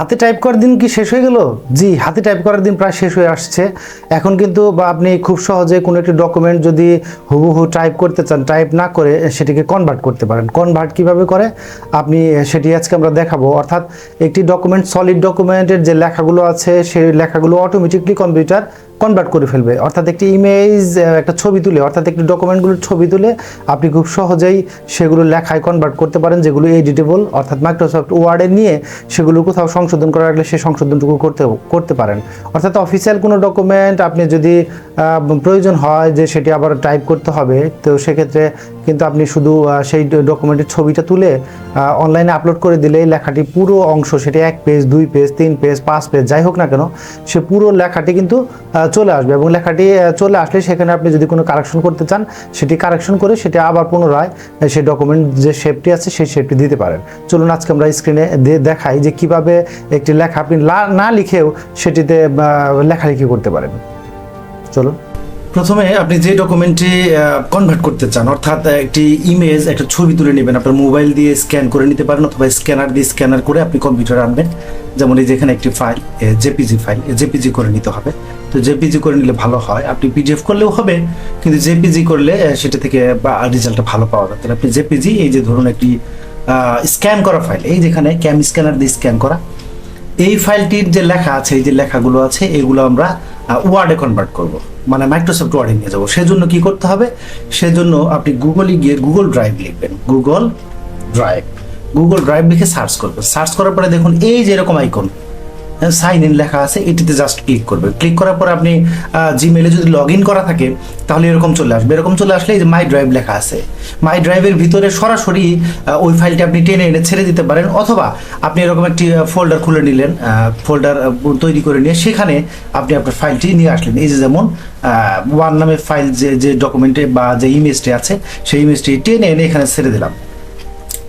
হাতে টাইপ করার দিন কি শেষ হয়ে গেল? জি, হাতে টাইপ করার দিন প্রায় শেষ হয়ে আসছে। এখন কিন্তু বা আপনি খুব সহজে কোনো একটি ডকুমেন্ট যদি হুবহু টাইপ করতে চান টাইপ না করে, সেটিকে কনভার্ট করতে পারেন। কনভার্ট কীভাবে করে? আপনি সেটি আজকে আমরা দেখাবো। অর্থাৎ একটি ডকুমেন্ট সলিড ডকুমেন্টের যে লেখাগুলো আছে, সেই লেখাগুলো অটোমেটিকলি কম্পিউটার কনভার্ট করে ফেলবে। অর্থাৎ একটি ইমেজ একটা ছবি তুলে, অর্থাৎ একটি ডকুমেন্টগুলোর ছবি তুলে আপনি খুব সহজেই সেগুলো লেখায় কনভার্ট করতে পারেন, যেগুলো এডিটেবল অর্থাৎ মাইক্রোসফট ওয়ার্ডে নিয়ে সেগুলো কোথাও সংশোধন করা রাখলে সেই সংশোধনটুকু করতে করতে পারেন। অর্থাৎ অফিসিয়াল কোনো ডকুমেন্ট আপনি যদি প্রয়োজন হয় যে সেটি আবার টাইপ করতে হবে, তো সেক্ষেত্রে কিন্তু আপনি শুধু সেই ডকুমেন্টের ছবিটা তুলে অনলাইনে আপলোড করে দিলেই লেখাটি পুরো অংশ, সেটি এক পেজ দুই পেজ তিন পেজ পাঁচ পেজ যাই হোক না কেন, সে পুরো লেখাটি কিন্তু চলে আসবে এবং লেখাটি চলে আসলে সেখানে আপনি যদি কোনো কারেকশন করতে চান, সেটি কারেকশন করে সেটি আবার পুনরায় সেই ডকুমেন্ট যে শেপটি আছে, সেই শেপটি দিতে পারেন। চলুন আজকে আমরা স্ক্রিনে দেখাই যে কীভাবে একটি লেখা আপনি না লিখেও সেটিতে লেখালেখি করতে পারেন। চলুন। প্রথমে আপনি যে ডকুমেন্টটি কনভার্ট করতে চান, অর্থাৎ একটি ইমেজ একটা ছবি তুলে নেবেন, আপনার মোবাইল দিয়ে স্ক্যান করে নিতে পারেন অথবা স্ক্যানার দিয়ে স্ক্যানার করে আপনি কম্পিউটারে আনবেন। যেমন এই যেখানে একটি ফাইল জেপিজি ফাইল জেপিজি করে নিতে হবে। তো জেপিজি করে নিলে ভালো হয়। আপনি পিডিএফ করলেও হবে, কিন্তু জেপিজি করলে সেটা থেকে, বা রেজাল্টটা ভালো পাওয়া যায়। তাহলে আপনি জেপিজি এই যে ধরুন একটি স্ক্যান করা ফাইল এই যেখানে ক্যাম স্ক্যানার দিয়ে স্ক্যান করা এই ফাইলটির যে লেখা আছে, এই যে লেখাগুলো আছে, এগুলো আমরা ওয়ার্ডে কনভার্ট করব। মানে মাইক্রোসফট ওয়ার্ডে নিয়ে যাব। সেজন্য কি করতে হবে? সেজন্য আপনি গুগলে গিয়ে গুগল ড্রাইভ লিখবেন। গুগল ড্রাইভ গুগল ড্রাইভ লিখে সার্চ করবেন। সার্চ করার পরে দেখুন, এই যে এরকম আইকন সাইন ইন লেখা আছে, এটিতে জাস্ট ক্লিক করবে। ক্লিক করার পর আপনি জিমেলে যদি লগ ইন করা থাকে, তাহলে এরকম চলে আসবে। এরকম চলে আসলে এই যে মাই ড্রাইভ লেখা আছে। মাই ড্রাইভের ভিতরে সরাসরি ওই ফাইলটি আপনি টেনে এনে ছেড়ে দিতে পারেন, অথবা আপনি এরকম একটি ফোল্ডার খুলে নিলেন ফোল্ডার তৈরি করে নিয়ে সেখানে আপনি আপনার ফাইলটি নিয়ে আসলেন। এই যে যেমন ওয়ান নামে ফাইল যে যে ডকুমেন্টে বা যে ইমেজটি আছে, সেই ইমেজটি টেনে এনে এখানে ছেড়ে দিলাম।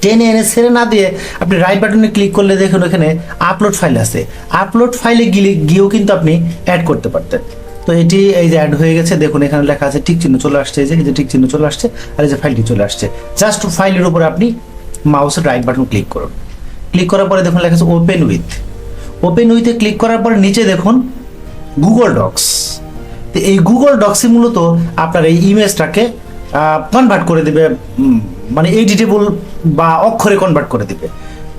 টেনে এনে ছেড়ে না দিয়ে আপনি রাইট বাটনে ক্লিক করলে দেখুন এখানে আপলোড ফাইল আছে। আপলোড ফাইলে গিয়ে গিয়েও কিন্তু আপনি অ্যাড করতে পারতেন। তো এটি এই যে অ্যাড হয়ে গেছে, দেখুন এখানে লেখা আছে ঠিক চিহ্ন চলে আসছে, এই যে এই যে ঠিক চিহ্ন চলে আসছে, আর এই যে ফাইলটি চলে আসছে। জাস্ট ফাইলের উপরে আপনি মাউসের রাইট বাটন ক্লিক করুন। ক্লিক করার পরে দেখুন লেখা আছে ওপেন উইথ ওপেন উইথে ক্লিক করার পরে নিচে দেখুন গুগল ডক্স তো এই গুগল ডক্সে মূলত আপনার এই ইমেজটাকে কনভার্ট করে দেবে মানে এডিটেবল বা অক্ষরে কনভার্ট করে দিবে।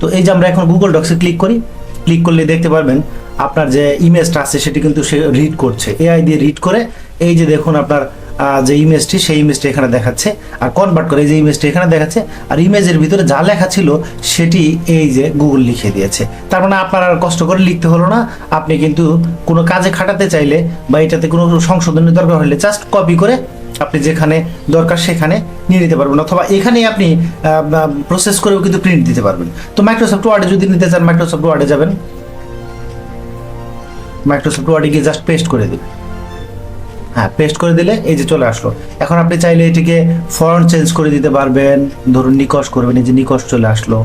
তো এই যে আমরা এখন গুগল ডক্সে ক্লিক করি ক্লিক করলে দেখতে পারবেন আপনার যে ইমেজটা আছে সেটি কিন্তু সে রিড করছে। এআই দিয়ে রিড করে, এই যে দেখুন আপনার যে ইমেজটি সেই ইমেজটি এখানে দেখাচ্ছে, আর কনভার্ট করে যে ইমেজটি এখানে দেখাচ্ছে, আর ইমেজের ভিতরে যা লেখা ছিল সেটি এই যে গুগল লিখে দিয়েছে। তার মানে আপনার আর কষ্ট করে লিখতে হলো না, আপনি কিন্তু কোনো কাজে খাটাতে চাইলে বা এটাতে কোনো সংশোধনের দরকার হলে জাস্ট কপি করে আপনি যেখানে দরকার সেখানে নিয়ে নিতে পারবেন অথবা এখানেই আপনি প্রসেস করেও কিন্তু প্রিন্ট দিতে পারবেন। তো মাইক্রোসফট ওয়ার্ডে যদি নিতে চান মাইক্রোসফট ওয়ার্ডে যাবেন। মাইক্রোসফট ওয়ার্ডে গিয়ে জাস্ট পেস্ট করে দিন। হ্যাঁ পেস্ট করে দিলে এই যে চলে আসলো। এখন আপনি চাইলে এটিকে ফন্ট চেঞ্জ করে দিতে পারবেন। ধরুন নিকশ করবেন, এই যে নিকশ চলে আসলো।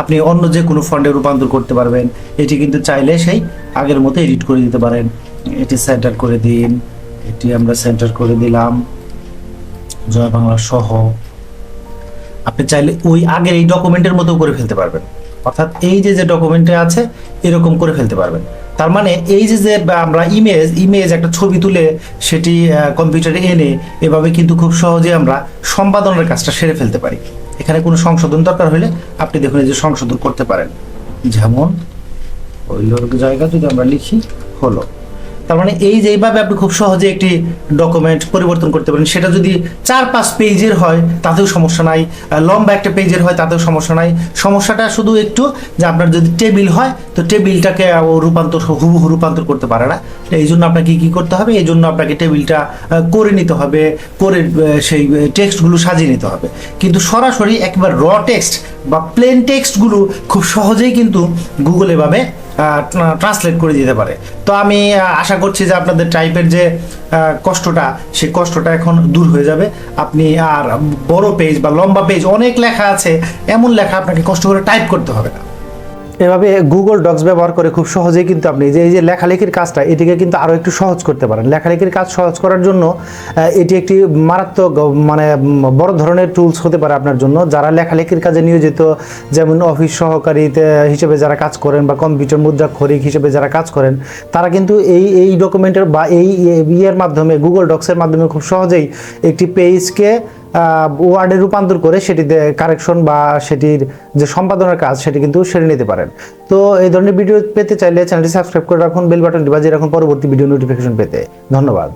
আপনি অন্য যে কোনো ফন্টে রূপান্তর করতে পারবেন। এটি কিন্তু চাইলে সেই আগের মতো এডিট করে দিতে পারেন। এটি সেন্টার করে দিন। এটি আমরা সেন্টার করে দিলাম। জয় বাংলা সহ। আপনি চাইলে ওই আগের এই ডকুমেন্টের মতো করে ফেলতে পারবেন। অর্থাৎ এই যে যে ডকুমেন্টে আছে, এরকম করে ফেলতে পারবেন। তার মানে এই যে যে আমরা ইমেজ ইমেজ একটা ছবি তুলে সেটি কম্পিউটারে এনে এভাবে কিন্তু খুব সহজে আমরা সম্পাদনের কাজটা সেরে ফেলতে পারি। এখানে কোনো সংশোধন দরকার হলে আপনি দেখুন যে সংশোধন করতে পারেন। যেমন, ওই জায়গা যদি আমরা লিখি, হলো। তার মানে এই যে এইভাবে আপনি খুব সহজে একটি ডকুমেন্ট পরিবর্তন করতে পারেন, সেটা যদি চার পাঁচ পেজের হয়, তাতেও সমস্যা নাই। লম্বা একটা পেজের হয়, তাতেও সমস্যা নাই। সমস্যাটা শুধু একটু যে আপনার যদি টেবিল হয়, তো টেবিলটাকে রূপান্তর, হুবহু রূপান্তর করতে পারে না। এই জন্য আপনাকে কী করতে হবে? এই জন্য আপনাকে টেবিলটা করে নিতে হবে, করে সেই টেক্সটগুলো সাজিয়ে নিতে হবে। কিন্তু সরাসরি একবার র টেক্সট বা প্লেন টেক্সটগুলো খুব সহজেই কিন্তু গুগল এভাবে ট্রান্সলেট করে দিতে পারে। তো আমি আশা করছি যে আপনাদের টাইপের যে কষ্টটা, সেই কষ্টটা এখন দূর হয়ে যাবে। আপনি আর বড় পেজ বা লম্বা পেজ অনেক লেখা আছে, এমন লেখা আপনাকে কষ্ট করে টাইপ করতে হবে না। এভাবে গুগল ডক্স ব্যবহার করে খুব সহজেই কিন্তু আপনি যে, এই যে লেখালেখির কাজটা, এটিকে কিন্তু আরও একটু সহজ করতে পারেন। লেখালেখির কাজ সহজ করার জন্য এটি একটি মারাত্মক মানে বড় ধরনের টুলস হতে পারে আপনার জন্য, যারা লেখালেখির কাজে নিয়োজিত, যেমন অফিস সহকারীতে হিসেবে যারা কাজ করেন বা কম্পিউটার মুদ্রা খরিক হিসেবে যারা কাজ করেন, তারা কিন্তু এই এই ডকুমেন্টের বা এই ইয়ের মাধ্যমে গুগল ডক্সের মাধ্যমে খুব সহজেই একটি পেজকে ওয়ার্ডে রূপান্তর করে সেটিতে কারেকশন বা সেটির যে সম্পাদনার কাজ, সেটি কিন্তু সেরে নিতে পারেন। তো এই ধরনের ভিডিও পেতে চাইলে চ্যানেলটি সাবস্ক্রাইব করে রাখুন বেল বাটনটি বাজিয়ে রাখুন, পরবর্তী ভিডিও নোটিফিকেশন পেতে। ধন্যবাদ।